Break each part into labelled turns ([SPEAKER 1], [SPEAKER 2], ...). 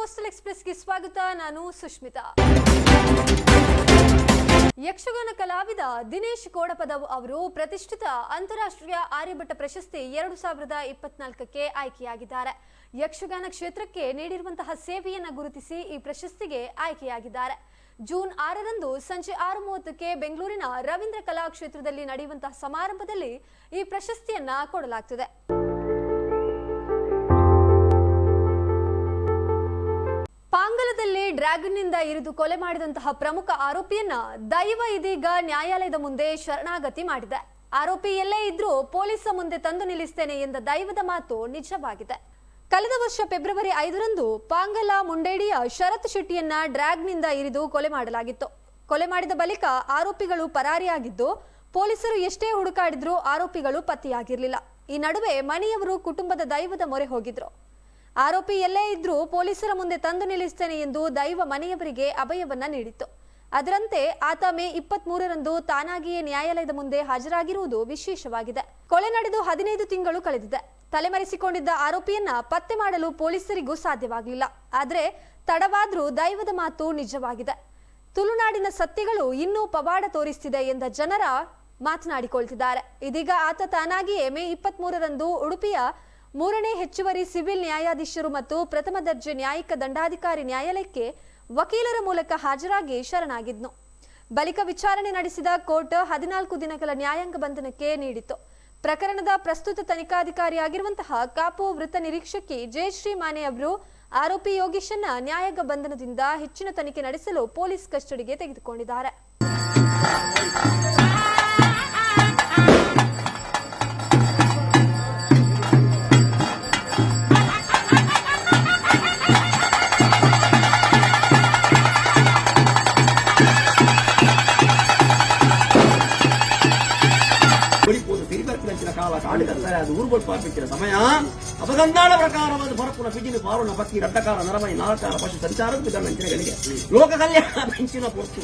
[SPEAKER 1] Coastal ಎಕ್ಸ್ಪ್ರೆಸ್ಗೆ ಸ್ವಾಗತ. ನಾನು ಸುಷ್ಮಿತಾ. ಯಕ್ಷಗಾನ ಕಲಾವಿದ ದಿನೇಶ್ ಕೋಡಪದ ಅವರು ಪ್ರತಿಷ್ಠಿತ ಅಂತಾರಾಷ್ಟ್ರೀಯ ಆರ್ಯಭಟ್ಟ ಪ್ರಶಸ್ತಿ ಎರಡು ಸಾವಿರದ ಇಪ್ಪತ್ನಾಲ್ಕಕ್ಕೆ ಆಯ್ಕೆಯಾಗಿದ್ದಾರೆ. ಯಕ್ಷಗಾನ ಕ್ಷೇತ್ರಕ್ಕೆ ನೀಡಿರುವಂತಹ ಸೇವೆಯನ್ನು ಗುರುತಿಸಿ ಈ ಪ್ರಶಸ್ತಿಗೆ ಆಯ್ಕೆಯಾಗಿದ್ದಾರೆ. ಜೂನ್ ಆರರಂದು ಸಂಜೆ ಆರು ಮೂವತ್ತಕ್ಕೆ ಬೆಂಗಳೂರಿನ ರವೀಂದ್ರ ಕಲಾಕ್ಷೇತ್ರದಲ್ಲಿ ನಡೆಯುವಂತಹ ಸಮಾರಂಭದಲ್ಲಿ ಈ ಪ್ರಶಸ್ತಿಯನ್ನ ಕೊಡಲಾಗ್ತದೆ. ಪಾಂಗಲದಲ್ಲಿ ಡ್ರ್ಯಾಗನ್ನಿಂದ ಇರಿದು ಕೊಲೆ ಮಾಡಿದಂತಹ ಪ್ರಮುಖ ಆರೋಪಿಯನ್ನ ದೈವ ಇದೀಗ ನ್ಯಾಯಾಲಯದ ಮುಂದೆ ಶರಣಾಗತಿ ಮಾಡಿದೆ. ಆರೋಪಿ ಎಲ್ಲೇ ಇದ್ರೂ ಪೊಲೀಸ ಮುಂದೆ ತಂದು ನಿಲ್ಲಿಸ್ತೇನೆ ಎಂದ ದೈವದ ಮಾತು ನಿಜವಾಗಿದೆ. ಕಳೆದ ವರ್ಷ ಫೆಬ್ರವರಿ ಐದರಂದು ಪಾಂಗಲ ಮುಂಡೇಡಿಯ ಶರತ್ ಶೆಟ್ಟಿಯನ್ನ ಡ್ರ್ಯಾಗ್ನಿಂದ ಇರಿದು ಕೊಲೆ ಮಾಡಲಾಗಿತ್ತು. ಕೊಲೆ ಮಾಡಿದ ಬಳಿಕ ಆರೋಪಿಗಳು ಪರಾರಿಯಾಗಿದ್ದು, ಪೊಲೀಸರು ಎಷ್ಟೇ ಹುಡುಕಾಡಿದ್ರೂ ಆರೋಪಿಗಳು ಪತ್ತೆಯಾಗಿರಲಿಲ್ಲ. ಈ ನಡುವೆ ಮನೆಯವರು ಕುಟುಂಬದ ದೈವದ ಮೊರೆ ಹೋಗಿದ್ರು. ಆರೋಪಿ ಎಲ್ಲೇ ಇದ್ರೂ ಪೊಲೀಸರ ಮುಂದೆ ತಂದು ನಿಲ್ಲಿಸ್ತೇನೆ ಎಂದು ದೈವ ಮನೆಯವರಿಗೆ ಅಭಯವನ್ನ ನೀಡಿತ್ತು. ಅದರಂತೆ ಆತ ಮೇ ಇಪ್ಪತ್ತ್ ಮೂರರಂದು ತಾನಾಗಿಯೇ ನ್ಯಾಯಾಲಯದ ಮುಂದೆ ಹಾಜರಾಗಿರುವುದು ವಿಶೇಷವಾಗಿದೆ. ಕೊಲೆ ನಡೆದು ಹದಿನೈದು ತಿಂಗಳು ಕಳೆದಿದೆ. ತಲೆಮರೆಸಿಕೊಂಡಿದ್ದ ಆರೋಪಿಯನ್ನ ಪತ್ತೆ ಮಾಡಲು ಪೊಲೀಸರಿಗೂ ಸಾಧ್ಯವಾಗಲಿಲ್ಲ. ಆದರೆ ತಡವಾದರೂ ದೈವದ ಮಾತು ನಿಜವಾಗಿದೆ. ತುಳುನಾಡಿನ ಸತ್ಯಗಳು ಇನ್ನೂ ಪವಾಡ ತೋರಿಸ್ತಿದೆ ಎಂದ ಜನರ ಮಾತನಾಡಿಕೊಳ್ತಿದ್ದಾರೆ. ಇದೀಗ ಆತ ತಾನಾಗಿಯೇ ಮೇ ಇಪ್ಪತ್ತ್ ಮೂರರಂದು ಉಡುಪಿಯ ಮೂರನೇ ಹೆಚ್ಚುವರಿ ಸಿವಿಲ್ ನ್ಯಾಯಾಧೀಶರು ಮತ್ತು ಪ್ರಥಮ ದರ್ಜೆ ನ್ಯಾಯಿಕ ದಂಡಾಧಿಕಾರಿ ನ್ಯಾಯಾಲಯಕ್ಕೆ ವಕೀಲರ ಮೂಲಕ ಹಾಜರಾಗಿ ಶರಣಾಗಿದ್ನು. ಬಳಿಕ ವಿಚಾರಣೆ ನಡೆಸಿದ ಕೋರ್ಟ್ ಹದಿನಾಲ್ಕು ದಿನಗಳ ನ್ಯಾಯಾಂಗ ಬಂಧನಕ್ಕೆ ನೀಡಿತು ಪ್ರಕರಣದ ಪ್ರಸ್ತುತ ತನಿಖಾಧಿಕಾರಿಯಾಗಿರುವಂತಹ ಕಾಪು ವೃತ್ತ ನಿರೀಕ್ಷಕಿ ಜಯಶ್ರೀ ಮಾನೆ ಅವರು ಆರೋಪಿ ಯೋಗೀಶನ್ನ ನ್ಯಾಯಾಂಗ ಬಂಧನದಿಂದ ಹೆಚ್ಚಿನ ತನಿಖೆ ನಡೆಸಲು ಪೊಲೀಸ್ ಕಸ್ಟಡಿಗೆ ತೆಗೆದುಕೊಂಡಿದ್ದಾರೆ.
[SPEAKER 2] ತಿರಿಬರ್ಕಿನ ಅದು ಊರುಗಳು ಪಾಪಿಸಿದ ಸಮಯ. ಅಪಗಂಧಾಳ ಪ್ರಕಾರವಾದ ಹೊರಪುರ ಪಿಜಿನ ಪಾರುಣ ಪಕ್ಕಿ ರಟ್ಟಕಾರ ನರಮಯ ನಾಲ್ಕಾರ ಪಶು ಸಂಚಾರದ ವಿಧಮಂಚನೆಗಳಿಗೆ ಲೋಕ ಕಲ್ಯಾಣ ಬೆಂಚಿನ ಪೊರ್ತು.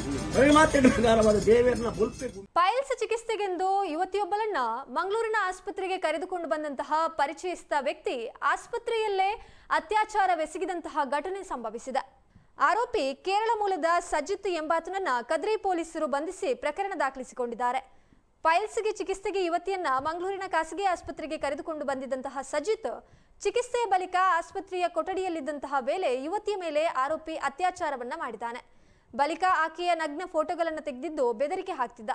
[SPEAKER 2] ಮಾತೆ ಪ್ರಕಾರವಾದ ದೇವೇರ್ನ ಬುಲ್ಪೆ
[SPEAKER 1] ಪೈಲ್ಸ್ ಚಿಕಿತ್ಸೆಗೆಂದು ಯುವತಿಯೊಬ್ಬಳನ್ನ ಮಂಗಳೂರಿನ ಆಸ್ಪತ್ರೆಗೆ ಕರೆದುಕೊಂಡು ಬಂದಂತಹ ಪರಿಚಯಿಸಿದ ವ್ಯಕ್ತಿ ಆಸ್ಪತ್ರೆಯಲ್ಲೇ ಅತ್ಯಾಚಾರವೆಸಗಿದಂತಹ ಘಟನೆ ಸಂಭವಿಸಿದೆ. ಆರೋಪಿ ಕೇರಳ ಮೂಲದ ಸಜಿತ್ ಎಂಬಾತನನ್ನ ಕದ್ರಿ ಪೊಲೀಸರು ಬಂಧಿಸಿ ಪ್ರಕರಣ ದಾಖಲಿಸಿಕೊಂಡಿದ್ದಾರೆ. ಪೈಲ್ಸ್ಗೆ ಚಿಕಿತ್ಸೆಗೆ ಯುವತಿಯನ್ನ ಮಂಗಳೂರಿನ ಖಾಸಗಿ ಆಸ್ಪತ್ರೆಗೆ ಕರೆದುಕೊಂಡು ಬಂದಿದ್ದಂತಹ ಸಜಿತ್ ಚಿಕಿತ್ಸೆಯ ಬಳಿಕ ಆಸ್ಪತ್ರೆಯ ಕೊಠಡಿಯಲ್ಲಿದ್ದಂತಹ ವೇಳೆ ಯುವತಿಯ ಮೇಲೆ ಆರೋಪಿ ಅತ್ಯಾಚಾರವನ್ನ ಮಾಡಿದ್ದಾನೆ. ಬಳಿಕ ಆಕೆಯ ನಗ್ನ ಫೋಟೋಗಳನ್ನು ತೆಗೆದಿದ್ದು ಬೆದರಿಕೆ ಹಾಕ್ತಿದ್ದ.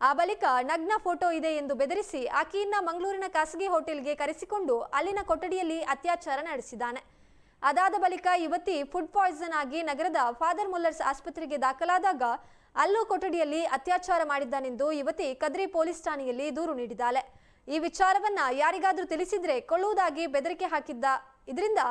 [SPEAKER 1] ಆ ಬಳಿಕ ನಗ್ನ ಫೋಟೋ ಇದೆ ಎಂದು ಬೆದರಿಸಿ ಆಕೆಯನ್ನ ಮಂಗಳೂರಿನ ಖಾಸಗಿ ಹೋಟೆಲ್ಗೆ ಕರೆಸಿಕೊಂಡು ಅಲ್ಲಿನ ಕೊಠಡಿಯಲ್ಲಿ ಅತ್ಯಾಚಾರ ನಡೆಸಿದ್ದಾನೆ. ಅದಾದ ಬಳಿಕ ಯುವತಿ ಫುಡ್ ಪಾಯ್ಸನ್ ಆಗಿ ನಗರದ ಫಾದರ್ ಮುಲ್ಲರ್ಸ್ ಆಸ್ಪತ್ರೆಗೆ ದಾಖಲಾದಾಗ ಅಲ್ಲೂ ಕೊಠಡಿಯಲ್ಲಿ ಅತ್ಯಾಚಾರ ಮಾಡಿದ್ದಾನೆಂದು ಯುವತಿ ಕದ್ರಿ ಪೊಲೀಸ್ ಠಾಣೆಯಲ್ಲಿ ದೂರು ನೀಡಿದ್ದಾಳೆ. ಈ ವಿಚಾರವನ್ನ ಯಾರಿಗಾದ್ರೂ ತಿಳಿಸಿದ್ರೆ ಕೊಳ್ಳುವುದಾಗಿ ಬೆದರಿಕೆ ಹಾಕಿದ್ದ. ಇದರಿಂದ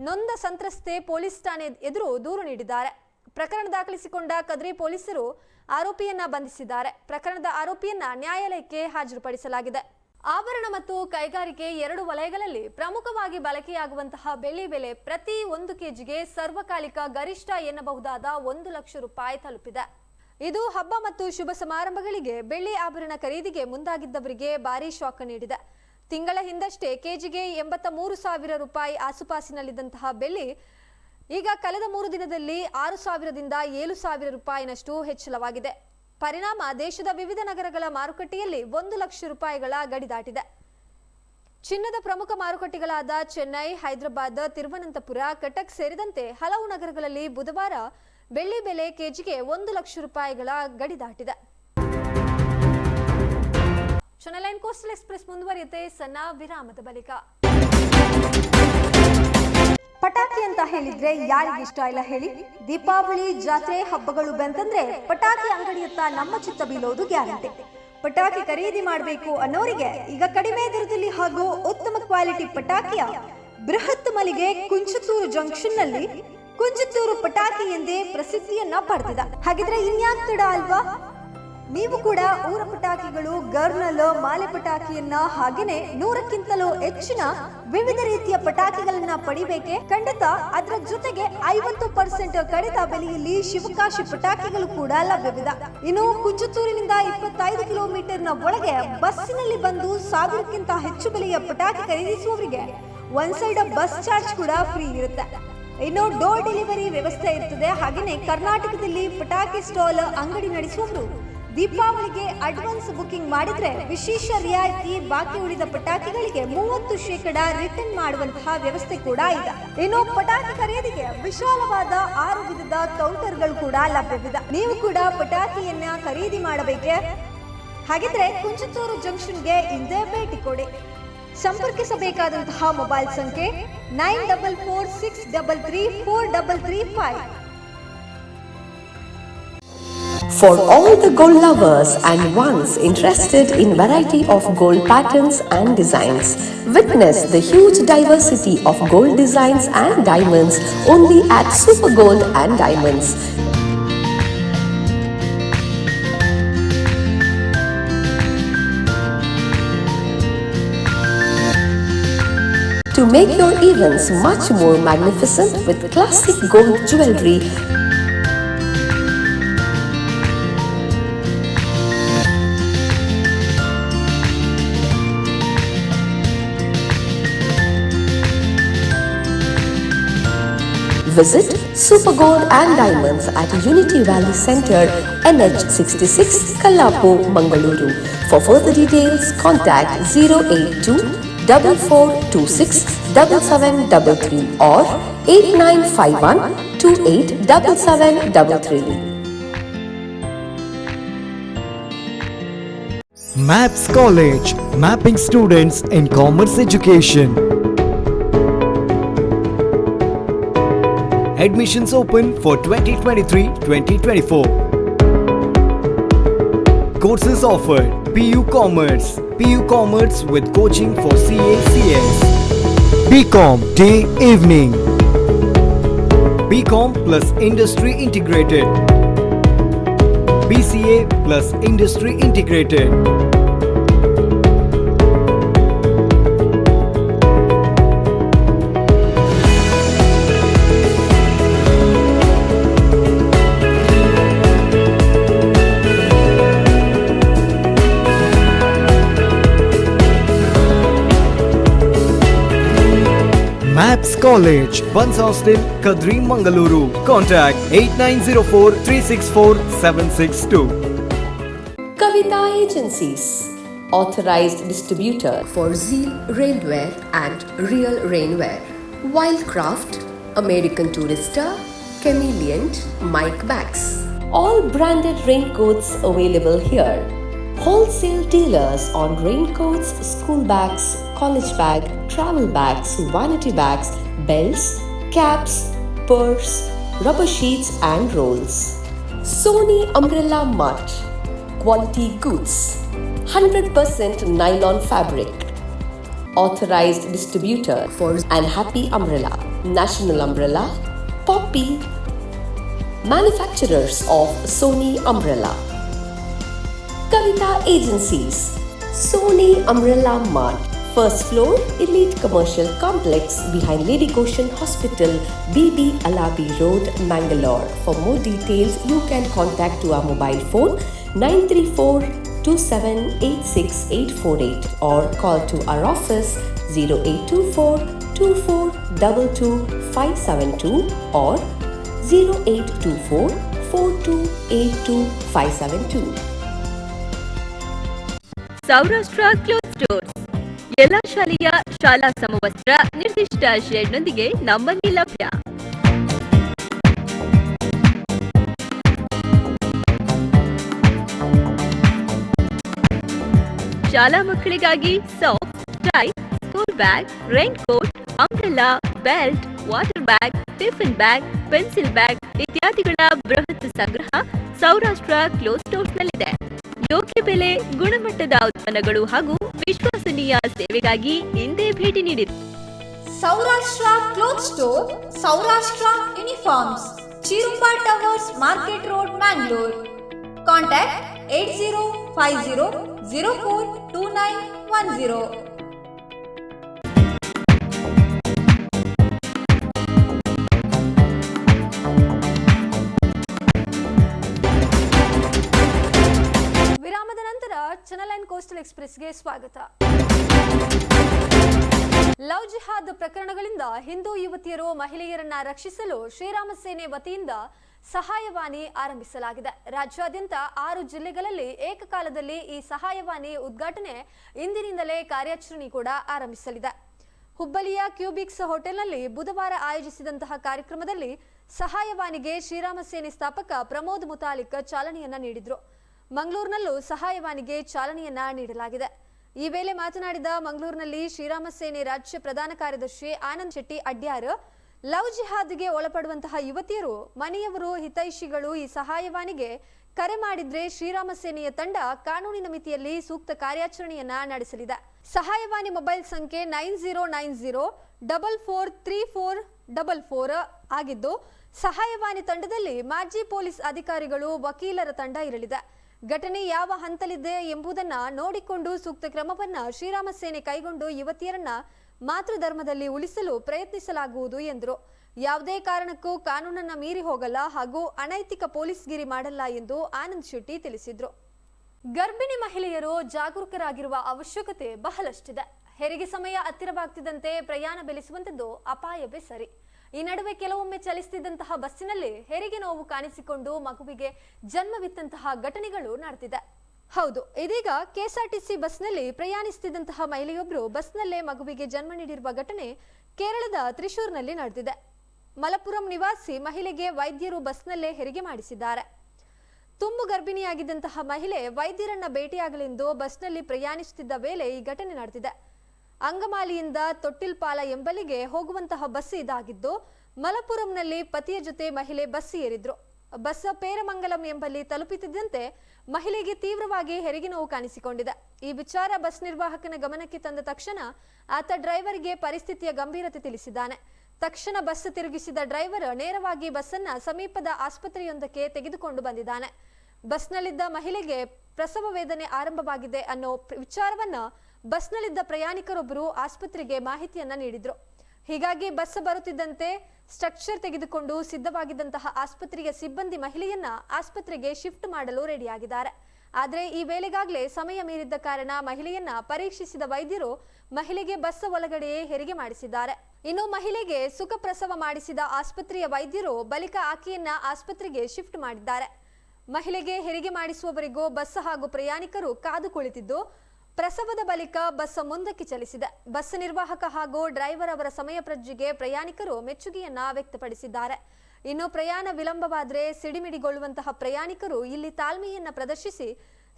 [SPEAKER 1] ನೊಂದ ಸಂತ್ರಸ್ತೆ ಪೊಲೀಸ್ ಠಾಣೆ ಎದುರು ದೂರು ನೀಡಿದ್ದಾರೆ. ಪ್ರಕರಣ ದಾಖಲಿಸಿಕೊಂಡ ಕದ್ರಿ ಪೊಲೀಸರು ಆರೋಪಿಯನ್ನ ಬಂಧಿಸಿದ್ದಾರೆ. ಪ್ರಕರಣದ ಆರೋಪಿಯನ್ನ ನ್ಯಾಯಾಲಯಕ್ಕೆ ಹಾಜರುಪಡಿಸಲಾಗಿದೆ. ಆಭರಣ ಮತ್ತು ಕೈಗಾರಿಕೆ ಎರಡು ವಲಯಗಳಲ್ಲಿ ಪ್ರಮುಖವಾಗಿ ಬಳಕೆಯಾಗುವಂತಹ ಬೆಳ್ಳಿ ಬೆಲೆ ಪ್ರತಿ ಒಂದು ಕೆಜಿಗೆ ಸರ್ವಕಾಲಿಕ ಗರಿಷ್ಠ ಎನ್ನಬಹುದಾದ ಒಂದು ಲಕ್ಷ ರೂಪಾಯಿ ತಲುಪಿದೆ. ಇದು ಹಬ್ಬ ಮತ್ತು ಶುಭ ಸಮಾರಂಭಗಳಿಗೆ ಬೆಳ್ಳಿ ಆಭರಣ ಖರೀದಿಗೆ ಮುಂದಾಗಿದ್ದವರಿಗೆ ಭಾರಿ ಶಾಕ್ ನೀಡಿದೆ. ತಿಂಗಳ ಹಿಂದಷ್ಟೇ ಕೆಜಿಗೆ ಎಂಬತ್ತ ಮೂರು ಸಾವಿರ ರೂಪಾಯಿ ಆಸುಪಾಸಿನಲ್ಲಿದ್ದಂತಹ ಬೆಳ್ಳಿ ಈಗ ಕಳೆದ ಮೂರು ದಿನದಲ್ಲಿ ಆರು ಸಾವಿರದಿಂದ ಏಳು ಸಾವಿರ ರೂಪಾಯಿನಷ್ಟು ಹೆಚ್ಚಳವಾಗಿದೆ. ಪರಿಣಾಮ ದೇಶದ ವಿವಿಧ ನಗರಗಳ ಮಾರುಕಟ್ಟೆಯಲ್ಲಿ ಒಂದು ಲಕ್ಷ ರೂಪಾಯಿಗಳ ಗಡಿ ದಾಟಿದೆ. ಚಿನ್ನದ ಪ್ರಮುಖ ಮಾರುಕಟ್ಟೆಗಳಾದ ಚೆನ್ನೈ, ಹೈದರಾಬಾದ್, ತಿರುವನಂತಪುರ, ಕಟಕ್ ಸೇರಿದಂತೆ ಹಲವು ನಗರಗಳಲ್ಲಿ ಬುಧವಾರ ಬೆಳ್ಳಿ ಬೆಲೆ ಕೆಜಿಗೆ ಒಂದು ಲಕ್ಷ ರೂಪಾಯಿಗಳ ಗಡಿ ದಾಟಿದೆ. ಚೊನಲೈನ್ ಕೋಸ್ಟಲ್ ಎಕ್ಸ್ಪ್ರೆಸ್ ಮುಂದುವರಿಯುತ್ತೆ. ಸಣ್ಣ ವಿರಾಮದ ಬಳಿಕ.
[SPEAKER 3] ಪಟಾಕಿ ಅಂತ ಹೇಳಿದ್ರೆ ಯಾರಿಗೆ ಇಷ್ಟ ಇಲ್ಲ ಹೇಳಿ? ದೀಪಾವಳಿ, ಜಾತ್ರೆ ಹಬ್ಬಗಳು ಬಂತಂದ್ರೆ ಪಟಾಕಿ ಅಂಗಡಿಯತ್ತ ನಮ್ಮ ಚಿತ್ತ ಬೀಳೋದು ಗ್ಯಾರಂಟಿ. ಪಟಾಕಿ ಖರೀದಿ ಮಾಡಬೇಕು ಅನ್ನೋರಿಗೆ ಈಗ ಕಡಿಮೆ ದರದಲ್ಲಿ ಹಾಗೂ ಉತ್ತಮ ಕ್ವಾಲಿಟಿ ಪಟಾಕಿಯ ಬೃಹತ್ ಮಲಿಗೆ ಕುಂಚತೂರು ಜಂಕ್ಷನ್ನಲ್ಲಿ ಕುಂಚತೂರು ಪಟಾಕಿ ಎಂದೇ ಪ್ರಸಿದ್ಧಿಯನ್ನ ಪಡೆದಿದೆ. ಹಾಗಿದ್ರೆ ಇನ್ಯಾಕ್ ತಡ ಅಲ್ವಾ? ನೀವು ಕೂಡ ಊರ ಪಟಾಕಿಗಳು, ಗರ್ನಲ್, ಮಾಲೆ ಪಟಾಕಿಯನ್ನ ಹಾಗೇನೆ ನೂರಕ್ಕಿಂತಲೂ ಹೆಚ್ಚಿನ ವಿವಿಧ ರೀತಿಯ ಪಟಾಕಿಗಳನ್ನ ಪಡಿಬೇಕೆ? ಖಂಡಿತ, ಅದರ ಜೊತೆಗೆ ಐವತ್ತು ಪರ್ಸೆಂಟ್ ಕಡಿತ ಬೆಲೆಯಲ್ಲಿ ಶಿವಕಾಶಿ ಪಟಾಕಿಗಳು ಕೂಡ ಲಭ್ಯವಿದೆ. ಇನ್ನು ಕುಂಚತೂರಿನಿಂದ ಇಪ್ಪತ್ತೈದು ಕಿಲೋಮೀಟರ್ನ ಒಳಗೆ ಬಸ್ಸಿನಲ್ಲಿ ಬಂದು ಸಾವಿರಕ್ಕಿಂತ ಹೆಚ್ಚು ಬೆಲೆಯ ಪಟಾಕಿ ಖರೀದಿಸುವವರಿಗೆ ಒನ್ ಸೈಡ್ ಬಸ್ ಚಾರ್ಜ್ ಕೂಡ ಫ್ರೀ ಇರುತ್ತೆ. ಇನ್ನು ಡೋರ್ ಡೆಲಿವರಿ ವ್ಯವಸ್ಥೆ ಇರ್ತದೆ. ಹಾಗೆಯೇ ಕರ್ನಾಟಕದಲ್ಲಿ ಪಟಾಕಿ ಸ್ಟಾಲ್ ಅಂಗಡಿ ನಡೆಸುವವರು, ದೀಪಾವಳಿಗೆ ಅಡ್ವಾನ್ಸ್ ಬುಕಿಂಗ್ ಮಾಡಿದ್ರೆ ವಿಶೇಷ ರಿಯಾಯಿತಿ ಬಾಕಿ ಉಳಿದ ಪಟಾಕಿಗಳಿಗೆ ಮೂವತ್ತು ಶೇಕಡ ರಿಟರ್ನ್ ಮಾಡುವಂತಹ ವ್ಯವಸ್ಥೆ ಕೂಡ ಇದೆ. ಇನ್ನು ಪಟಾಕಿ ಖರೀದಿಗೆ ವಿಶಾಲವಾದ ಆರು ವಿಧದ ಕೌಂಟರ್ಗಳು ಕೂಡ ಲಭ್ಯವಿದೆ. ನೀವು ಕೂಡ ಪಟಾಕಿಯನ್ನ ಖರೀದಿ ಮಾಡಬೇಕೆ? ಹಾಗಿದ್ರೆ ಕುಂಚತೂರು ಜಂಕ್ಷನ್ಗೆ ಇಂದೇ ಭೇಟಿ ಕೊಡಿ. ಸಂಪರ್ಕಿಸಬೇಕಾದಂತಹ ಮೊಬೈಲ್ ಸಂಖ್ಯೆ nine double four six double three four double three five
[SPEAKER 4] For all the gold lovers and ones interested in variety of gold patterns and designs, witness the huge diversity of gold designs and diamonds only at Super Gold and Diamonds. Make your events much more magnificent with classic gold jewelry Visit Super Gold and Diamonds at Unity Valley Center, NH66, Kallapu, Mangaluru. For further details, contact 082 double four two six double seven double three or eight nine five one two eight double seven double three.
[SPEAKER 5] MAPS College Mapping Students in Commerce Education. Admissions open for 2023 2024. Courses offered PU Commerce, PU Commerce with coaching for CACS. BCom Day Evening. BCom plus Industry Integrated. BCA plus Industry Integrated. MAPS College, Buns Hostel, Kadri, Mangaluru. Contact 8904 364 762.
[SPEAKER 4] Kavita Agencies, authorized distributor for Zeal Rainwear and Real Rainwear, Wildcraft, American Tourister, Chameleon, Mike Bags. All branded raincoats available here. Wholesale dealers on raincoats, school bags, college bag, travel bags, vanity bags, belts, caps, purse, rubber sheets and rolls. Sony Umbrella Mart. Quality goods. 100% nylon fabric. Authorized distributor for Unhappy Umbrella, National Umbrella, Poppy. Manufacturers of Sony Umbrella. Kavita Agencies. Sony Umbrella Mart. First floor, Elite Commercial Complex behind Lady Goshen Hospital, BB Alabi Road, Mangalore. For more details, you can contact to our mobile phone 934 2786848 or call to our office 0824 2422572 or 0824
[SPEAKER 6] 4282572. Saurashtra ಎಲ್ಲ ಶಾಲೆಯ ಶಾಲಾ ಸಮವಸ್ತ್ರ ನಿರ್ದಿಷ್ಟ ಶೇಡ್ನೊಂದಿಗೆ ನಮ್ಮಲ್ಲಿ ಲಭ್ಯ. ಶಾಲಾ ಮಕ್ಕಳಿಗಾಗಿ socks tie, school bag, rain coat umbrella belt, water bag, tiffin bag, pencil bag ಇತ್ಯಾದಿಗಳ ಬೃಹತ್ ಸಂಗ್ರಹ ಸೌರಾಷ್ಟ್ರ ಕ್ಲೋತ್ ಸ್ಟೋರ್ಸ್ನಲ್ಲಿದೆ. ಯೋಗ್ಯ ಬೆಲೆ, ಗುಣಮಟ್ಟದ ಉತ್ಪನ್ನಗಳು ಹಾಗೂ ವಿಶ್ವಸನೀಯ ಸೇವೆಗಾಗಿ ಹಿಂದೆ ಭೇಟಿ
[SPEAKER 3] ನೀಡಿದೆ Saurashtra cloth store, Saurashtra uniforms, Chirumba towers market road, Mangalore. Contact eight zero five zero zero four two nine
[SPEAKER 1] one zero channel and coastal ಎಕ್ಸ್ಪ್ರೆಸ್ಗೆ ಸ್ವಾಗತ. ಲವ್ ಜಿಹಾದ್ ಪ್ರಕರಣಗಳಿಂದ ಹಿಂದೂ ಯುವತಿಯರು ಮಹಿಳೆಯರನ್ನ ರಕ್ಷಿಸಲು ಶ್ರೀರಾಮ ಸೇನೆ ವತಿಯಿಂದ ಸಹಾಯವಾಣಿ ಆರಂಭಿಸಲಾಗಿದೆ. ರಾಜ್ಯಾದ್ಯಂತ ಆರು ಜಿಲ್ಲೆಗಳಲ್ಲಿ ಏಕಕಾಲದಲ್ಲಿ ಈ ಸಹಾಯವಾಣಿ ಉದ್ಘಾಟನೆ ಇಂದಿನಿಂದಲೇ ಕಾರ್ಯಾಚರಣೆ ಕೂಡ ಆರಂಭಿಸಲಿದೆ. ಹುಬ್ಬಳ್ಳಿಯ ಕ್ಯೂಬಿಕ್ಸ್ ಹೋಟೆಲ್ನಲ್ಲಿ ಬುಧವಾರ ಆಯೋಜಿಸಿದಂತಹ ಕಾರ್ಯಕ್ರಮದಲ್ಲಿ ಸಹಾಯವಾಣಿಗೆ ಶ್ರೀರಾಮ ಸೇನೆ ಸ್ಥಾಪಕ ಪ್ರಮೋದ್ ಮುತಾಲಿಕ್ ಚಾಲನೆಯನ್ನ ನೀಡಿದ್ರು. ಮಂಗಳೂರಿನಲ್ಲೂ ಸಹಾಯವಾಣಿಗೆ ಚಾಲನೆಯನ್ನ ನೀಡಲಾಗಿದೆ. ಈ ವೇಳೆ ಮಾತನಾಡಿದ ಮಂಗಳೂರಿನಲ್ಲಿ ಶ್ರೀರಾಮ ಸೇನೆ ರಾಜ್ಯ ಪ್ರಧಾನ ಕಾರ್ಯದರ್ಶಿ ಆನಂದ್ ಶೆಟ್ಟಿ ಅಡ್ಯಾರ್, ಲವ್ ಜಿಹಾದ್ಗೆ ಒಳಪಡುವಂತಹ ಯುವತಿಯರು, ಮನೆಯವರು, ಹಿತೈಷಿಗಳು ಈ ಸಹಾಯವಾಣಿಗೆ ಕರೆ ಮಾಡಿದ್ರೆ ಶ್ರೀರಾಮ ಸೇನೆಯ ತಂಡ ಕಾನೂನಿನ ಮಿತಿಯಲ್ಲಿ ಸೂಕ್ತ ಕಾರ್ಯಾಚರಣೆಯನ್ನ ನಡೆಸಲಿದೆ. ಸಹಾಯವಾಣಿ ಮೊಬೈಲ್ ಸಂಖ್ಯೆ nine zero nine zero double four three four double four ಆಗಿದ್ದು, ಸಹಾಯವಾಣಿ ತಂಡದಲ್ಲಿ ಮಾಜಿ ಪೊಲೀಸ್ ಅಧಿಕಾರಿಗಳು ವಕೀಲರ ತಂಡ ಇರಲಿದೆ. ಘಟನೆ ಯಾವ ಹಂತಲಿದೆ ಎಂಬುದನ್ನ ನೋಡಿಕೊಂಡು ಸೂಕ್ತ ಕ್ರಮವನ್ನ ಶ್ರೀರಾಮ ಸೇನೆ ಕೈಗೊಂಡು ಯುವತಿಯರನ್ನ ಮಾತೃಧರ್ಮದಲ್ಲಿ ಉಳಿಸಲು ಪ್ರಯತ್ನಿಸಲಾಗುವುದು ಎಂದರು. ಯಾವುದೇ ಕಾರಣಕ್ಕೂ ಕಾನೂನನ್ನ ಮೀರಿ ಹೋಗಲ್ಲ ಹಾಗೂ ಅನೈತಿಕ ಪೊಲೀಸ್ಗಿರಿ ಮಾಡಲ್ಲ ಎಂದು ಆನಂದ್ ಶೆಟ್ಟಿ ತಿಳಿಸಿದ್ರು. ಗರ್ಭಿಣಿ ಮಹಿಳೆಯರು ಜಾಗರೂಕರಾಗಿರುವ ಅವಶ್ಯಕತೆ ಬಹಳಷ್ಟಿದೆ. ಹೆರಿಗೆ ಸಮಯ ಹತ್ತಿರವಾಗ್ತಿದ್ದಂತೆ ಪ್ರಯಾಣ ಬೆಳೆಸುವಂತದ್ದು ಅಪಾಯವೇ ಸರಿ. ಈ ನಡುವೆ ಕೆಲವೊಮ್ಮೆ ಚಲಿಸುತ್ತಿದ್ದಂತಹ ಬಸ್ಸಿನಲ್ಲಿ ಹೆರಿಗೆ ನೋವು ಕಾಣಿಸಿಕೊಂಡು ಮಗುವಿಗೆ ಜನ್ಮವಿತ್ತಂತಹ ಘಟನೆಗಳು ನಡೆದಿದೆ. ಹೌದು, ಇದೀಗ ಕೆಎಸ್ಆರ್ಟಿಸಿ ಬಸ್ನಲ್ಲಿ ಪ್ರಯಾಣಿಸುತ್ತಿದ್ದಂತಹ ಮಹಿಳೆಯೊಬ್ಬರು ಬಸ್ನಲ್ಲೇ ಮಗುವಿಗೆ ಜನ್ಮ ನೀಡಿರುವ ಘಟನೆ ಕೇರಳದ ತ್ರಿಶೂರ್ನಲ್ಲಿ ನಡೆದಿದೆ. ಮಲಪುರಂ ನಿವಾಸಿ ಮಹಿಳೆಗೆ ವೈದ್ಯರು ಬಸ್ನಲ್ಲೇ ಹೆರಿಗೆ ಮಾಡಿಸಿದ್ದಾರೆ. ತುಂಬು ಗರ್ಭಿಣಿಯಾಗಿದ್ದಂತಹ ಮಹಿಳೆ ವೈದ್ಯರನ್ನ ಭೇಟಿಯಾಗಲೆಂದು ಬಸ್ನಲ್ಲಿ ಪ್ರಯಾಣಿಸುತ್ತಿದ್ದ ವೇಳೆ ಈ ಘಟನೆ ನಡೆದಿದೆ. ಅಂಗಮಾಲಿಯಿಂದ ತೊಟ್ಟಿಲ್ಪಾಲ ಎಂಬಲಿಗೆ ಹೋಗುವಂತಹ ಬಸ್ ಇದಾಗಿದ್ದು ಮಲಪುರಂನಲ್ಲಿ ಪತಿಯ ಜೊತೆ ಮಹಿಳೆ ಬಸ್ ಏರಿದ್ರು. ಬಸ್ ಪೇರಮಂಗಲಂ ಎಂಬಲ್ಲಿ ತಲುಪುತ್ತಿದ್ದಂತೆ ಮಹಿಳೆಗೆ ತೀವ್ರವಾಗಿ ಹೆರಿಗೆ ನೋವು ಕಾಣಿಸಿಕೊಂಡಿದೆ. ಈ ವಿಚಾರ ಬಸ್ ನಿರ್ವಾಹಕನ ಗಮನಕ್ಕೆ ತಂದ ತಕ್ಷಣ ಆತ ಡ್ರೈವರ್ಗೆ ಪರಿಸ್ಥಿತಿಯ ಗಂಭೀರತೆ ತಿಳಿಸಿದ್ದಾನೆ. ತಕ್ಷಣ ಬಸ್ ತಿರುಗಿಸಿದ ಡ್ರೈವರ್ ನೇರವಾಗಿ ಬಸ್ಸನ್ನ ಸಮೀಪದ ಆಸ್ಪತ್ರೆಯೊಂದಕ್ಕೆ ತೆಗೆದುಕೊಂಡು ಬಂದಿದ್ದಾನೆ. ಬಸ್ನಲ್ಲಿದ್ದ ಮಹಿಳೆಗೆ ಪ್ರಸವ ವೇದನೆ ಆರಂಭವಾಗಿದೆ ಅನ್ನೋ ವಿಚಾರವನ್ನ ಬಸ್ನಲ್ಲಿದ್ದ ಪ್ರಯಾಣಿಕರೊಬ್ಬರು ಆಸ್ಪತ್ರೆಗೆ ಮಾಹಿತಿಯನ್ನ ನೀಡಿದ್ರು. ಹೀಗಾಗಿ ಬಸ್ ಬರುತ್ತಿದ್ದಂತೆ ಸ್ಟ್ರಕ್ಚರ್ ತೆಗೆದುಕೊಂಡು ಸಿದ್ಧವಾಗಿದ್ದಂತಹ ಆಸ್ಪತ್ರೆಯ ಸಿಬ್ಬಂದಿ ಮಹಿಳೆಯನ್ನ ಆಸ್ಪತ್ರೆಗೆ ಶಿಫ್ಟ್ ಮಾಡಲು ರೆಡಿಯಾಗಿದ್ದಾರೆ. ಆದರೆ ಈ ವೇಳೆಗಾಗಲೇ ಸಮಯ ಮೀರಿದ್ದ ಕಾರಣ ಮಹಿಳೆಯನ್ನ ಪರೀಕ್ಷಿಸಿದ ವೈದ್ಯರು ಮಹಿಳೆಗೆ ಬಸ್ ಒಳಗಡೆಯೇ ಹೆರಿಗೆ ಮಾಡಿಸಿದ್ದಾರೆ. ಇನ್ನು ಮಹಿಳೆಗೆ ಸುಖ ಪ್ರಸವ ಮಾಡಿಸಿದ ಆಸ್ಪತ್ರೆಯ ವೈದ್ಯರು ಬಳಿಕ ಆಕೆಯನ್ನ ಆಸ್ಪತ್ರೆಗೆ ಶಿಫ್ಟ್ ಮಾಡಿದ್ದಾರೆ. ಮಹಿಳೆಗೆ ಹೆರಿಗೆ ಮಾಡಿಸುವವರಿಗೂ ಬಸ್ ಹಾಗೂ ಪ್ರಯಾಣಿಕರು ಕಾದು ಕುಳಿತಿದ್ದು ಪ್ರಸವದ ಬಳಿಕ ಬಸ್ ಮುಂದಕ್ಕೆ ಚಲಿಸಿದೆ. ಬಸ್ ನಿರ್ವಾಹಕ ಹಾಗೂ ಡ್ರೈವರ್ ಅವರ ಸಮಯ ಪ್ರಜ್ಜೆಗೆ ಪ್ರಯಾಣಿಕರು ಮೆಚ್ಚುಗೆಯನ್ನ ವ್ಯಕ್ತಪಡಿಸಿದ್ದಾರೆ. ಇನ್ನು ಪ್ರಯಾಣ ವಿಳಂಬವಾದರೆ ಸಿಡಿಮಿಡಿಗೊಳ್ಳುವಂತಹ ಪ್ರಯಾಣಿಕರು ಇಲ್ಲಿ ತಾಳ್ಮೆಯನ್ನ ಪ್ರದರ್ಶಿಸಿ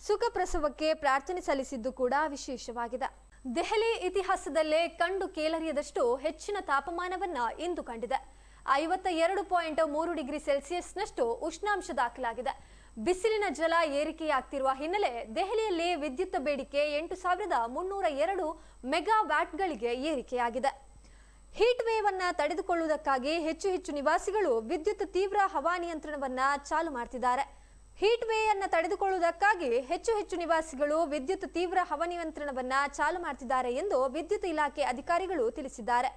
[SPEAKER 1] ಸುಖ ಪ್ರಸವಕ್ಕೆ ಪ್ರಾರ್ಥನೆ ಸಲ್ಲಿಸಿದ್ದು ಕೂಡ ವಿಶೇಷವಾಗಿದೆ. ದೆಹಲಿ ಇತಿಹಾಸದಲ್ಲೇ ಕಂಡು ಕೇಳರಿಯದಷ್ಟು ಹೆಚ್ಚಿನ ತಾಪಮಾನವನ್ನ ಇಂದು ಕಂಡಿದೆ. ಐವತ್ತ ಎರಡು ಪಾಯಿಂಟ್ ಮೂರು ಡಿಗ್ರಿ ಸೆಲ್ಸಿಯಸ್ನಷ್ಟು ಉಷ್ಣಾಂಶ ದಾಖಲಾಗಿದೆ. ಬಿಸಿಲಿನ ಜಲ ಏರಿಕೆಯಾಗ್ತಿರುವ ಹಿನ್ನೆಲೆ ದೆಹಲಿಯಲ್ಲಿ ವಿದ್ಯುತ್ ಬೇಡಿಕೆ ಎಂಟು ಸಾವಿರದ ಮುನ್ನೂರ ಎರಡು ಮೆಗಾ ವ್ಯಾಟ್ಗಳಿಗೆ ಏರಿಕೆಯಾಗಿದೆ. ಹೀಟ್ ವೇವ್ ಅನ್ನ ತಡೆದುಕೊಳ್ಳುವುದಕ್ಕಾಗಿ ಹೆಚ್ಚು ಹೆಚ್ಚು ನಿವಾಸಿಗಳು ವಿದ್ಯುತ್ ತೀವ್ರ ಹವಾನಿಯಂತ್ರಣವನ್ನ ಚಾಲು ಮಾಡ್ತಿದ್ದಾರೆ. ಹೀಟ್ ವೇ ಅನ್ನ ತಡೆದುಕೊಳ್ಳುವುದಕ್ಕಾಗಿ ಹೆಚ್ಚು ಹೆಚ್ಚು ನಿವಾಸಿಗಳು ವಿದ್ಯುತ್ ತೀವ್ರ ಹವಾನಿಯಂತ್ರಣವನ್ನ ಚಾಲು ಮಾಡ್ತಿದ್ದಾರೆ ಎಂದು ವಿದ್ಯುತ್ ಇಲಾಖೆ ಅಧಿಕಾರಿಗಳು ತಿಳಿಸಿದ್ದಾರೆ.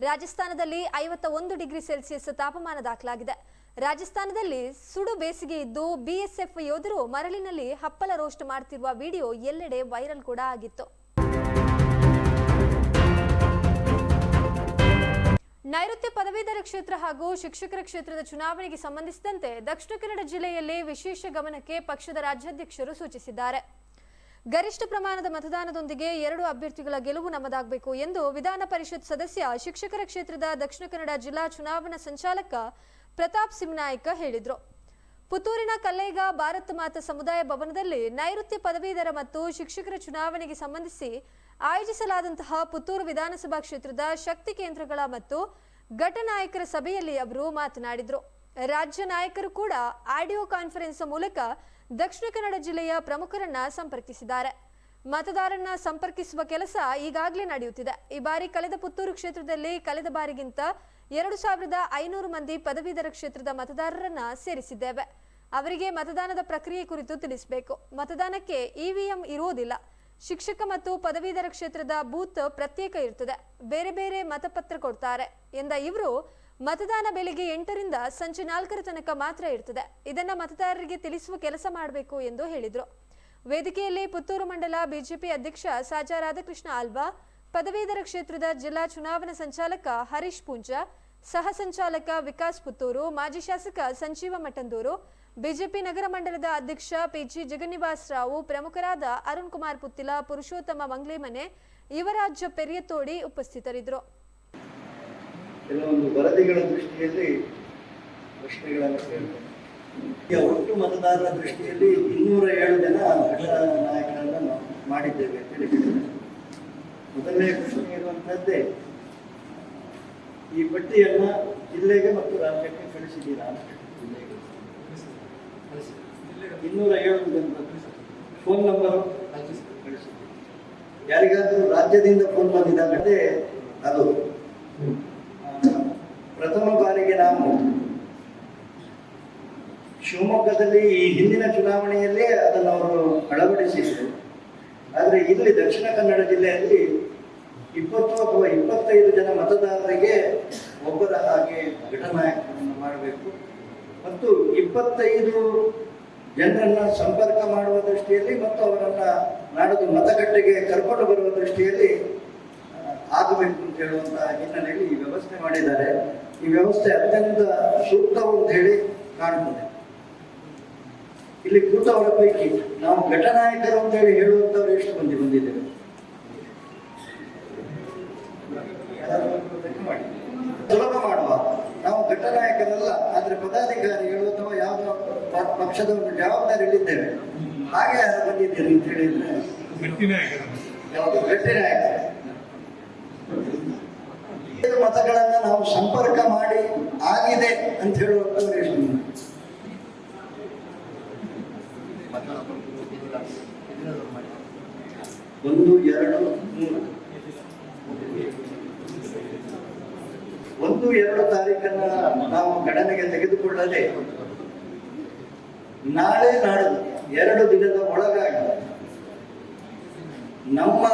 [SPEAKER 1] ರಾಜಸ್ಥಾನದಲ್ಲಿ ಐವತ್ತ ಒಂದು ಡಿಗ್ರಿ ಸೆಲ್ಸಿಯಸ್ ತಾಪಮಾನ ದಾಖಲಾಗಿದೆ. ರಾಜಸ್ಥಾನದಲ್ಲಿ ಸುಡು ಬೇಸಿಗೆ ಇದ್ದು ಬಿಎಸ್ಎಫ್ ಯೋಧರು ಮರಳಿನಲ್ಲಿ ಹಪ್ಪಳ ರೋಸ್ಟ್ ಮಾಡ್ತಿರುವ ವಿಡಿಯೋ ಎಲ್ಲೆಡೆ ವೈರಲ್ ಕೂಡ ಆಗಿತ್ತು. ನೈಋತ್ಯ ಪದವೀಧರ ಕ್ಷೇತ್ರ ಹಾಗೂ ಶಿಕ್ಷಕರ ಕ್ಷೇತ್ರದ ಚುನಾವಣೆಗೆ ಸಂಬಂಧಿಸಿದಂತೆ ದಕ್ಷಿಣ ಕನ್ನಡ ಜಿಲ್ಲೆಯಲ್ಲಿ ವಿಶೇಷ ಗಮನಕ್ಕೆ ಪಕ್ಷದ ರಾಜ್ಯಾಧ್ಯಕ್ಷರು ಸೂಚಿಸಿದ್ದಾರೆ. ಗರಿಷ್ಠ ಪ್ರಮಾಣದ ಮತದಾನದೊಂದಿಗೆ ಎರಡು ಅಭ್ಯರ್ಥಿಗಳ ಗೆಲುವು ನಮ್ಮದಾಗಬೇಕು ಎಂದು ವಿಧಾನ ಪರಿಷತ್ ಸದಸ್ಯ ಶಿಕ್ಷಕರ ಕ್ಷೇತ್ರದ ದಕ್ಷಿಣ ಕನ್ನಡ ಜಿಲ್ಲಾ ಚುನಾವಣಾ ಸಂಚಾಲಕ ಪ್ರತಾಪ್ ಸಿಂನಾಯ್ಕ ಹೇಳಿದರು. ಪುತ್ತೂರಿನ ಕಲ್ಲೇಗ ಭಾರತ ಮಾತಾ ಸಮುದಾಯ ಭವನದಲ್ಲಿ ನೈಋತ್ಯ ಪದವೀಧರ ಮತ್ತು ಶಿಕ್ಷಕರ ಚುನಾವಣೆಗೆ ಸಂಬಂಧಿಸಿ ಆಯೋಜಿಸಲಾದಂತಹ ಪುತ್ತೂರು ವಿಧಾನಸಭಾ ಕ್ಷೇತ್ರದ ಶಕ್ತಿ ಕೇಂದ್ರಗಳ ಮತ್ತು ಘಟನಾಯಕರ ಸಭೆಯಲ್ಲಿ ಅವರು ಮಾತನಾಡಿದರು. ರಾಜ್ಯ ನಾಯಕರು ಕೂಡ ಆಡಿಯೋ ಕಾನ್ಫರೆನ್ಸ್ ಮೂಲಕ ದಕ್ಷಿಣ ಕನ್ನಡ ಜಿಲ್ಲೆಯ ಪ್ರಮುಖರನ್ನ ಸಂಪರ್ಕಿಸಿದ್ದಾರೆ. ಮತದಾರನ್ನ ಸಂಪರ್ಕಿಸುವ ಕೆಲಸ ಈಗಾಗಲೇ ನಡೆಯುತ್ತಿದೆ. ಈ ಬಾರಿ ಕಳೆದ ಪುತ್ತೂರು ಕ್ಷೇತ್ರದಲ್ಲಿ ಕಳೆದ ಬಾರಿಗಿಂತ ಎರಡು ಸಾವಿರದ ಐನೂರು ಮಂದಿ ಪದವೀಧರ ಕ್ಷೇತ್ರದ ಮತದಾರರನ್ನ ಸೇರಿಸಿದ್ದೇವೆ. ಅವರಿಗೆ ಮತದಾನದ ಪ್ರಕ್ರಿಯೆ ಕುರಿತು ತಿಳಿಸಬೇಕು. ಮತದಾನಕ್ಕೆ ಇವಿಎಂ ಇರುವುದಿಲ್ಲ. ಶಿಕ್ಷಕ ಮತ್ತು ಪದವೀಧರ ಕ್ಷೇತ್ರದ ಬೂತ್ ಪ್ರತ್ಯೇಕ ಇರ್ತದೆ ಬೇರೆ ಬೇರೆ ಮತಪತ್ರ ಕೊಡ್ತಾರೆ ಎಂದ ಇವರು, ಮತದಾನ ಬೆಳಿಗ್ಗೆ ಎಂಟರಿಂದ ಸಂಜೆ ನಾಲ್ಕರ ತನಕ ಮಾತ್ರ ಇರ್ತದೆ. ಇದನ್ನ ಮತದಾರರಿಗೆ ತಿಳಿಸುವ ಕೆಲಸ ಮಾಡಬೇಕು ಎಂದು ಹೇಳಿದರು. ವೇದಿಕೆಯಲ್ಲಿ ಪುತ್ತೂರು ಮಂಡಲ ಬಿಜೆಪಿ ಅಧ್ಯಕ್ಷ ಸಾಜಾ ರಾಧಾಕೃಷ್ಣ ಆಲ್ವಾ ಪದವೀಧರ ಕ್ಷೇತ್ರದ ಜಿಲ್ಲಾ ಚುನಾವಣಾ ಸಂಚಾಲಕ ಹರೀಶ್ ಪೂಂಜ ಸಹ ಸಂಚಾಲಕ ವಿಕಾಸ್ ಪುತ್ತೂರು, ಮಾಜಿ ಶಾಸಕ ಸಂಜೀವ ಮಠಂದೂರು, ಬಿಜೆಪಿ ನಗರ ಮಂಡಲದ ಅಧ್ಯಕ್ಷ ಪಿಜಿ ಜಗನ್ನಿವಾಸ್ ರಾವು, ಪ್ರಮುಖರಾದ ಅರುಣ್ ಕುಮಾರ್ ಪುತ್ತಿಲ, ಪುರುಷೋತ್ತಮ ಮಂಗ್ಲೇಮನೆ, ಯುವರಾಜ್ಯ ಪೆರಿಯತೋಡಿ ಉಪಸ್ಥಿತರಿದ್ದರು.
[SPEAKER 7] ಕೆಲವೊಂದು ವರದಿಗಳ ದೃಷ್ಟಿಯಲ್ಲಿ ಪ್ರಶ್ನೆಗಳನ್ನು ಒಟ್ಟು ಮತದಾರರ ದೃಷ್ಟಿಯಲ್ಲಿ ಇನ್ನೂರ ಏಳು ಜನ ಘಟಕ ನಾಯಕರನ್ನು ಮಾಡಿದ್ದೇವೆ ಮೊದಲನೇ ಪ್ರಶ್ನೆ ಇರುವಂತಹದ್ದೇ ಈ ಪಟ್ಟಿಯನ್ನ ಜಿಲ್ಲೆಗೆ ಮತ್ತು ರಾಜ್ಯಕ್ಕೆ ಕಳಿಸಿದ್ದೀರಾ ಇನ್ನೂರ ಏಳು ಜನ. ಫೋನ್ ನಂಬರ್ ಕಳಿಸಿದ್ದೀರಾ ಯಾರಿಗಾದ್ರೂ ರಾಜ್ಯದಿಂದ ಫೋನ್ ಬಂದಿದ್ದಾಗಲೇ ಅದು. ಪ್ರಥಮ ಬಾರಿಗೆ ನಾವು ಶಿವಮೊಗ್ಗದಲ್ಲಿ ಈ ಹಿಂದಿನ ಚುನಾವಣೆಯಲ್ಲೇ ಅದನ್ನು ಅವರು ಅಳವಡಿಸಿದ್ರು. ಆದರೆ ಇಲ್ಲಿ ದಕ್ಷಿಣ ಕನ್ನಡ ಜಿಲ್ಲೆಯಲ್ಲಿ ಇಪ್ಪತ್ತು ಅಥವಾ ಇಪ್ಪತ್ತೈದು ಜನ ಮತದಾರರಿಗೆ ಒಬ್ಬರ ಹಾಗೆ ಘಟನಾಯಕವನ್ನು ಮಾಡಬೇಕು. ಮತ್ತು ಇಪ್ಪತ್ತೈದು ಜನರನ್ನ ಸಂಪರ್ಕ ಮಾಡುವ ದೃಷ್ಟಿಯಲ್ಲಿ ಮತ್ತು ಅವರನ್ನ ನಾಡದು ಮತಗಟ್ಟೆಗೆ ಕರ್ಕೊಂಡು ಬರುವ ದೃಷ್ಟಿಯಲ್ಲಿ ಆಗಬೇಕು ಅಂತ ಹೇಳುವಂತಹ ಹಿನ್ನೆಲೆಯಲ್ಲಿ ಈ ವ್ಯವಸ್ಥೆ ಮಾಡಿದ್ದಾರೆ. ಈ ವ್ಯವಸ್ಥೆ ಅತ್ಯಂತ ಸೂಕ್ತವು ಅಂತ ಹೇಳಿ ಕಾಣುತ್ತದೆ ಇಲ್ಲಿ ಕೂತವರ ಪೈಕಿ ನಾವು ಘಟನಾಯಕರು ಅಂತ ಹೇಳಿ ಹೇಳುವಂತವ್ರು ಎಷ್ಟು ಮಂದಿ ಬಂದಿದ್ದೇವೆ? ಮಾಡಿ. ಸುಲಭ ಮಾಡುವ. ನಾವು ಘಟನಾಯಕರಲ್ಲ ಆದ್ರೆ ಪದಾಧಿಕಾರಿಗಳು ಅಥವಾ ಯಾವುದೋ ಪ- ಪಕ್ಷದ ಒಂದು ಜವಾಬ್ದಾರಿಯಲ್ಲಿದ್ದೇವೆ ಹಾಗೆ ಯಾರು ಬಂದಿದ್ದೀರಿ ಅಂತ ಹೇಳಿದ್ರೆ? ಯಾವುದು? ಗಟ್ಟಿ ನಾಯಕ. ಮತಗಳನ್ನ ನಾವು ಸಂಪರ್ಕ ಮಾಡಿ ಆಗಿದೆ ಅಂತ ಹೇಳುವಂತವ್ರು ಎಷ್ಟು? ಒಂದು ಎರಡು ಮೂರು. ಒಂದು, ಎರಡು ತಾರೀಕನ್ನ ನಾವು ಗಣನೆಗೆ ತೆಗೆದುಕೊಳ್ಳದೆ ನಾಳೆ ನಾಡು ಎರಡು ದಿನದ ಒಳಗಾಗಿ ನಮ್ಮ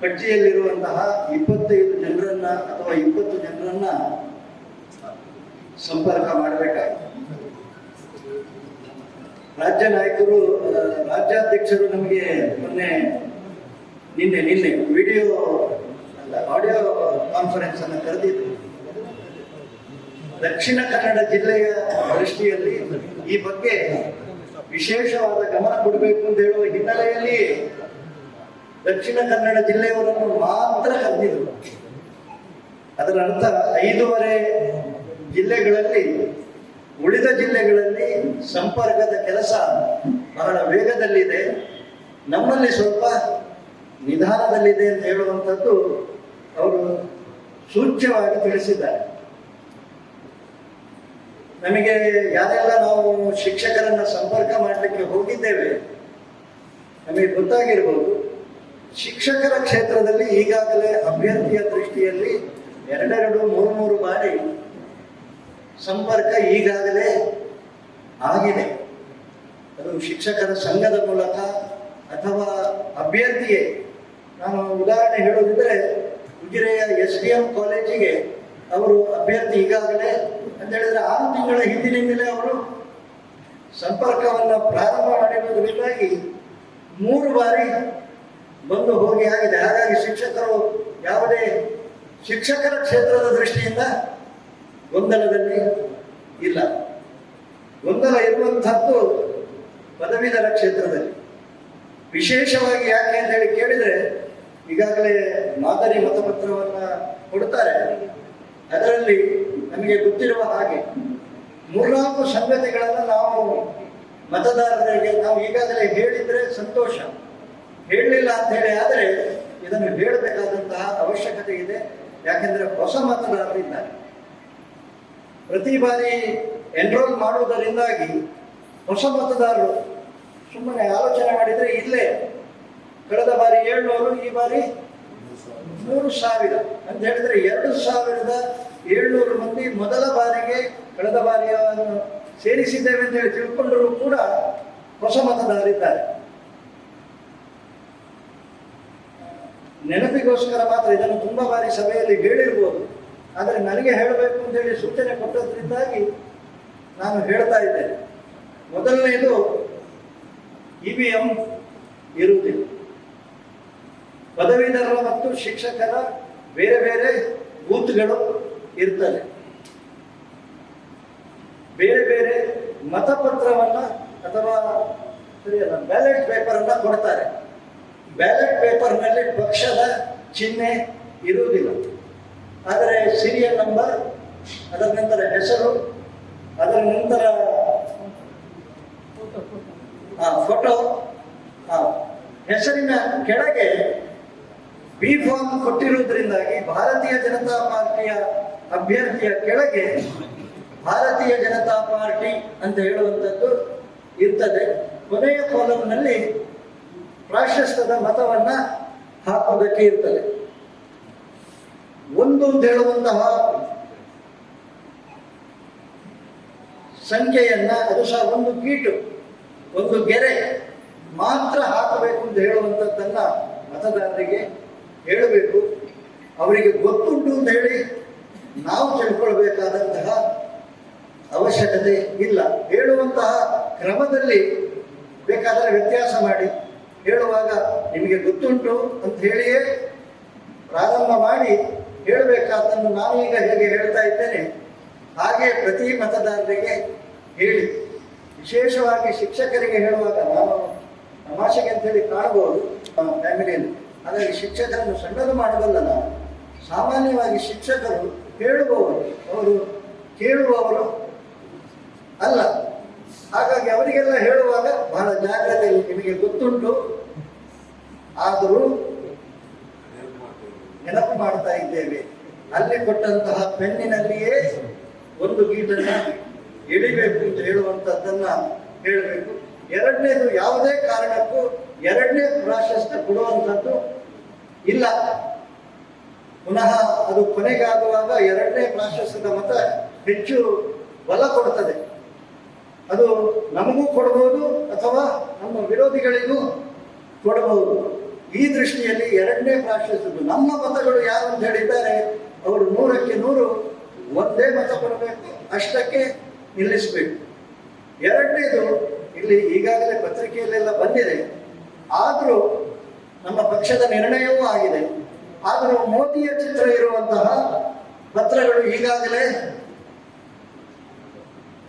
[SPEAKER 7] ಪಟ್ಟಿಯಲ್ಲಿರುವಂತಹ ಇಪ್ಪತ್ತೈದು ಜನರನ್ನ ಅಥವಾ ಇಪ್ಪತ್ತು ಜನರನ್ನ ಸಂಪರ್ಕ ಮಾಡಬೇಕಾಗಿದೆ. ರಾಜ್ಯ ನಾಯಕರು, ರಾಜ್ಯಾಧ್ಯಕ್ಷರು ನಮಗೆ ಮೊನ್ನೆ ನಿನ್ನೆ ನಿನ್ನೆ ವಿಡಿಯೋ ಆಡಿಯೋ ಕಾನ್ಫರೆನ್ಸ್ ಅನ್ನು ಕರೆದಿದ್ರು. ದಕ್ಷಿಣ ಕನ್ನಡ ಜಿಲ್ಲೆಯ ದೃಷ್ಟಿಯಲ್ಲಿ ಈ ಬಗ್ಗೆ ವಿಶೇಷವಾದ ಗಮನ ಕೊಡಬೇಕು ಅಂತ ಹೇಳುವ ಹಿನ್ನೆಲೆಯಲ್ಲಿ ದಕ್ಷಿಣ ಕನ್ನಡ ಜಿಲ್ಲೆಯವರನ್ನು ಮಾತ್ರ ಕರೆದಿದ್ರು. ಅದರ ಅರ್ಥ ಐದೂವರೆ ಜಿಲ್ಲೆಗಳಲ್ಲಿ, ಉಳಿದ ಜಿಲ್ಲೆಗಳಲ್ಲಿ ಸಂಪರ್ಕದ ಕೆಲಸ ಬಹಳ ವೇಗದಲ್ಲಿದೆ. ನಮ್ಮಲ್ಲಿ ಸ್ವಲ್ಪ ನಿಧಾನದಲ್ಲಿದೆ ಅಂತ ಹೇಳುವಂಥದ್ದು ಅವರು ಸೂಚ್ಯವಾಗಿ ತಿಳಿಸಿದ್ದಾರೆ. ನಮಗೆ ಯಾರೆಲ್ಲ ನಾವು ಶಿಕ್ಷಕರನ್ನ ಸಂಪರ್ಕ ಮಾಡಲಿಕ್ಕೆ ಹೋಗಿದ್ದೇವೆ, ನಮಗೆ ಗೊತ್ತಾಗಿರ್ಬೋದು, ಶಿಕ್ಷಕರ ಕ್ಷೇತ್ರದಲ್ಲಿ ಈಗಾಗಲೇ ಅಭ್ಯರ್ಥಿಯ ದೃಷ್ಟಿಯಲ್ಲಿ ಎರಡೆರಡು ಮೂರು ಮೂರು ಬಾರಿ ಸಂಪರ್ಕ ಈಗಾಗಲೇ ಆಗಿದೆ. ಅದು ಶಿಕ್ಷಕರ ಸಂಘದ ಮೂಲಕ ಅಥವಾ ಅಭ್ಯರ್ಥಿಯೇ. ನಾನು ಉದಾಹರಣೆ ಹೇಳೋದಿದ್ರೆ ಉಜಿರೆಯ ಎಸ್ ಡಿ ಎಂ ಕಾಲೇಜಿಗೆ ಅವರು ಅಭ್ಯರ್ಥಿ ಈಗಾಗಲೇ ಅಂತ ಹೇಳಿದ್ರೆ ಆರು ತಿಂಗಳ ಹಿಂದಿನಿಂದಲೇ ಅವರು ಸಂಪರ್ಕವನ್ನು ಪ್ರಾರಂಭ ಮಾಡಿರುವುದರಿಂದಾಗಿ ಮೂರು ಬಾರಿ ಬಂದು ಹೋಗಿ ಆಗಿದೆ. ಹಾಗಾಗಿ ಶಿಕ್ಷಕರು ಯಾವುದೇ ಶಿಕ್ಷಕರ ಕ್ಷೇತ್ರದ ದೃಷ್ಟಿಯಿಂದ ಗೊಂದಲದಲ್ಲಿ ಇಲ್ಲ. ಗೊಂದಲ ಇರುವಂತಹದ್ದು ಪದವೀಧರ ಕ್ಷೇತ್ರದಲ್ಲಿ. ವಿಶೇಷವಾಗಿ ಯಾಕೆ ಅಂತ ಹೇಳಿ ಕೇಳಿದ್ರೆ ಈಗಾಗಲೇ ಮಾದರಿ ಮತಪತ್ರವನ್ನ ಕೊಡ್ತಾರೆ. ಅದರಲ್ಲಿ ನಮಗೆ ಗೊತ್ತಿರುವ ಹಾಗೆ ಮೂರ್ನಾಲ್ಕು ಸಂಗತಿಗಳನ್ನು ನಾವು ಮತದಾರರಿಗೆ ನಾವು ಈಗಾಗಲೇ ಹೇಳಿದ್ರೆ ಸಂತೋಷ. ಹೇಳಲಿಲ್ಲ ಅಂತ ಹೇಳಿ ಆದರೆ ಇದನ್ನು ಹೇಳಬೇಕಾದಂತಹ ಅವಶ್ಯಕತೆ ಇದೆ. ಯಾಕೆಂದ್ರೆ ಹೊಸ ಮತದಾರರಿದ್ದಾರೆ ಪ್ರತಿ ಬಾರಿ ಎನ್ರೋಲ್ ಮಾಡುವುದರಿಂದಾಗಿ ಹೊಸ ಮತದಾರರು ಸುಮ್ಮನೆ ಆಲೋಚನೆ ಮಾಡಿದ್ರೆ ಇಲ್ಲೇ ಕಳೆದ ಬಾರಿ ಏಳ್ನೂರು, ಈ ಬಾರಿ ಮೂರು ಸಾವಿರ. ಅಂತ ಹೇಳಿದ್ರೆ ಎರಡು ಸಾವಿರದ ಏಳ್ನೂರು ಮಂದಿ ಮೊದಲ ಬಾರಿಗೆ ಕಳೆದ ಬಾರಿಯ ಸೇರಿಸಿದ್ದೇವೆ ಅಂತ ಹೇಳಿ ತಿಳ್ಕೊಂಡರೂ ಕೂಡ ಹೊಸ ಮತದಾರರಿದ್ದಾರೆ. ನೆನಪಿಗೋಸ್ಕರ ಮಾತ್ರ ಇದನ್ನು ತುಂಬಾ ಬಾರಿ ಸಭೆಯಲ್ಲಿ ಹೇಳಿರ್ಬೋದು. ಆದರೆ ನನಗೆ ಹೇಳಬೇಕು ಅಂತ ಹೇಳಿ ಸೂಚನೆ ಕೊಟ್ಟದ್ರಿಂದಾಗಿ ನಾನು ಹೇಳ್ತಾ ಇದ್ದೇನೆ. ಮೊದಲನೇದು ಇ ವಿ ಎಂ ಇರುವುದಿಲ್ಲ ಪದವೀಧರರ ಮತ್ತು ಶಿಕ್ಷಕರ ಬೇರೆ ಬೇರೆ ಬೂತ್ಗಳು ಇರ್ತವೆ. ಬೇರೆ ಬೇರೆ ಮತಪತ್ರವನ್ನ ಅಥವಾ ಬ್ಯಾಲೆಟ್ ಪೇಪರ್ ಅನ್ನ ಕೊಡ್ತಾರೆ. ಬ್ಯಾಲೆಟ್ ಪೇಪರ್ನಲ್ಲಿ ಪಕ್ಷದ ಚಿಹ್ನೆ ಇರುವುದಿಲ್ಲ. ಆದರೆ ಸೀರಿಯಲ್ ನಂಬರ್ ಅದರ ನಂತರ ಹೆಸರು, ಅದರ ನಂತರ ಫೋಟೋ ಹೆಸರಿನ ಕೆಳಗೆ ಬಿ ಫಾರ್ಮ್ ಕೊಟ್ಟಿರುವುದರಿಂದಾಗಿ ಭಾರತೀಯ ಜನತಾ ಪಾರ್ಟಿಯ ಅಭ್ಯರ್ಥಿಯ ಕೆಳಗೆ ಭಾರತೀಯ ಜನತಾ ಪಾರ್ಟಿ ಅಂತ ಹೇಳುವಂಥದ್ದು ಇರ್ತದೆ. ಕೊನೆಯ ಕಾಲಂನಲ್ಲಿ ಪ್ರಾಶಸ್ತ್ಯದ ಮತವನ್ನ ಹಾಕುವುದಕ್ಕೆ ಇರ್ತದೆ. ಒಂದು ಅಂತ ಹೇಳುವಂತಹ ಸಂಖ್ಯೆಯನ್ನ ಅದು ಸಹ ಒಂದು ಕೀಟು, ಒಂದು ಗೆರೆ ಮಾತ್ರ ಹಾಕಬೇಕು ಅಂತ ಹೇಳುವಂಥದ್ದನ್ನ ಮತದಾರರಿಗೆ ಹೇಳಬೇಕು. ಅವರಿಗೆ ಗೊತ್ತುಂಟು ಅಂತ ಹೇಳಿ ನಾವು ತಿಳ್ಕೊಳ್ಬೇಕಾದಂತಹ ಅವಶ್ಯಕತೆ ಇಲ್ಲ. ಹೇಳುವಂತಹ ಕ್ರಮದಲ್ಲಿ ಬೇಕಾದರೆ ವ್ಯತ್ಯಾಸ ಮಾಡಿ. ಹೇಳುವಾಗ ನಿಮಗೆ ಗೊತ್ತುಂಟು ಅಂತ ಹೇಳಿಯೇ ಪ್ರಾರಂಭ ಮಾಡಿ ಹೇಳಬೇಕಾದನ್ನು ಈಗ ಹೇಗೆ ಹೇಳ್ತಾ ಇದ್ದೇನೆ, ಹಾಗೆ ಪ್ರತಿ ಮತದಾರರಿಗೆ ಹೇಳಿ. ವಿಶೇಷವಾಗಿ ಶಿಕ್ಷಕರಿಗೆ ಹೇಳುವಾಗ ನಾನು ತಮಾಷೆಗೆ ಅಂತ ಹೇಳಿ ಕಾಣಬಹುದು ಫ್ಯಾಮಿಲಿಯಲ್ಲಿ. ಹಾಗಾಗಿ ಶಿಕ್ಷಕರನ್ನು ಸಣ್ಣದು ಮಾಡಬಲ್ಲ ನಾವು. ಸಾಮಾನ್ಯವಾಗಿ ಶಿಕ್ಷಕರು ಹೇಳುವವರು ಅವರು ಕೇಳುವವರು ಅಲ್ಲ. ಹಾಗಾಗಿ ಅವರಿಗೆಲ್ಲ ಹೇಳುವಾಗ ಬಹಳ ಜಾಗ್ರತೆ ನಿಮಗೆ ಗೊತ್ತುಂಟು. ಆದರೂ ನೆನಪು ಮಾಡ್ತಾ ಇದ್ದೇವೆ. ಅಲ್ಲಿ ಕೊಟ್ಟಂತಹ ಪೆನ್ನಿನಲ್ಲಿಯೇ ಒಂದು ಗೀಟನ್ನ ಎಳಿಬೇಕು ಅಂತ ಹೇಳುವಂತದ್ದನ್ನ ಹೇಳಬೇಕು. ಎರಡನೇದು ಯಾವುದೇ ಕಾರಣಕ್ಕೂ ಎರಡನೇ ಪ್ರಾಶಸ್ತ್ಯ ಕೊಡುವಂಥದ್ದು ಇಲ್ಲ. ಪುನಃ ಅದು ಕೊನೆಗಾಗುವಾಗ ಎರಡನೇ ಪ್ರಾಶಸ್ತ್ಯದ ಮತ ಹೆಚ್ಚು ಬಲ ಕೊಡುತ್ತದೆ ಅದು ನಮಗೂ ಕೊಡಬಹುದು ಅಥವಾ ನಮ್ಮ ವಿರೋಧಿಗಳಿಗೂ ಕೊಡಬಹುದು ಈ ದೃಷ್ಟಿಯಲ್ಲಿ ಎರಡನೇ ಪ್ರಾಶಸ್ತ್ಯದ್ದು ನಮ್ಮ ಮತಗಳು ಯಾರು ಅಂತ ಹೇಳಿದ್ದಾರೆ, ಅವರು ನೂರಕ್ಕೆ ನೂರು ಒಂದೇ ಮತ ಕೊಡಬೇಕು, ಅಷ್ಟಕ್ಕೆ ನಿಲ್ಲಿಸಬೇಕು. ಎರಡನೇದು ಇಲ್ಲಿ ಈಗಾಗಲೇ ಪತ್ರಿಕೆಯಲ್ಲೆಲ್ಲ ಬಂದಿದೆ. ಆದರೂ ನಮ್ಮ ಪಕ್ಷದ ನಿರ್ಣಯವೂ ಆಗಿದೆ. ಆದರೂ ಮೋದಿಯ ಚಿತ್ರ ಇರುವಂತಹ ಪತ್ರಗಳು ಈಗಾಗಲೇ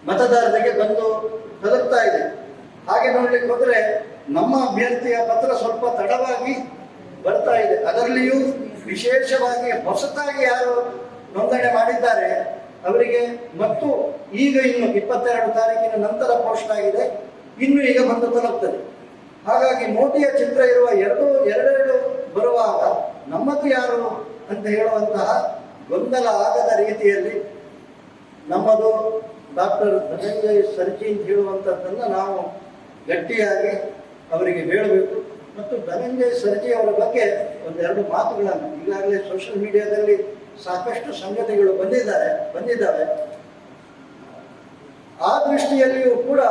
[SPEAKER 7] ಮತದಾರರಿಗೆ ಬಂದು ತಲುಪ್ತಾ ಇದೆ. ಹಾಗೆ ನೋಡ್ಲಿಕ್ಕೆ ಹೋದ್ರೆ ನಮ್ಮ ಅಭ್ಯರ್ಥಿಯ ಪತ್ರ ಸ್ವಲ್ಪ ತಡವಾಗಿ ಬರ್ತಾ ಇದೆ. ಅದರಲ್ಲಿಯೂ ವಿಶೇಷವಾಗಿ ಹೊಸತಾಗಿ ಯಾರು ನೋಂದಣಿ ಮಾಡಿದ್ದಾರೆ, ಅವರಿಗೆ ಮತ್ತು ಈಗ ಇನ್ನು ಇಪ್ಪತ್ತೆರಡು ತಾರೀಕಿನ ನಂತರ ಪೋಸ್ಟ್ ಆಗಿದೆ. ಇನ್ನು ಈಗ ಬಂದು ತಲುಪ್ತದೆ. ಹಾಗಾಗಿ ಮೋದಿಯ ಚಿತ್ರ ಇರುವ ಎರಡು, ಎರಡೆರಡು ಬರುವಾಗ ನಮ್ಮದು ಯಾರು ಅಂತ ಹೇಳುವಂತಹ ಗೊಂದಲ ಆಗದ ರೀತಿಯಲ್ಲಿ ನಮ್ಮದು ಡಾಕ್ಟರ್ ಧನಂಜಯ್ ಸರ್ಜಿ ಅಂತ ಹೇಳುವಂಥದ್ದನ್ನು ನಾವು ಗಟ್ಟಿಯಾಗಿ ಅವರಿಗೆ ಹೇಳಬೇಕು. ಮತ್ತು ಧನಂಜಯ್ ಸರ್ಜಿ ಅವರ ಬಗ್ಗೆ ಒಂದೆರಡು ಮಾತುಗಳನ್ನು ಈಗಾಗಲೇ ಸೋಷಿಯಲ್ ಮೀಡಿಯಾದಲ್ಲಿ ಸಾಕಷ್ಟು ಸಂಗತಿಗಳು ಬಂದಿದ್ದಾರೆ, ಬಂದಿದ್ದಾವೆ. ಆ ದೃಷ್ಟಿಯಲ್ಲಿಯೂ ಕೂಡ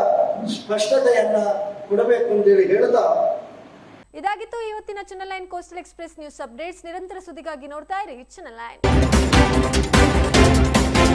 [SPEAKER 7] ಸ್ಪಷ್ಟತೆಯನ್ನ ಕೊಡಬೇಕು ಅಂತೇಳಿ ಹೇಳ್ತಾ
[SPEAKER 1] ಇದಾಗಿತ್ತು ಇವತ್ತಿನ channel line coastal express news updates ನಿರಂತರ ಸುದ್ದಿಗಾಗಿ ನೋಡ್ತಾ ಇರಿ ಚನಲ್ ಲೈನ್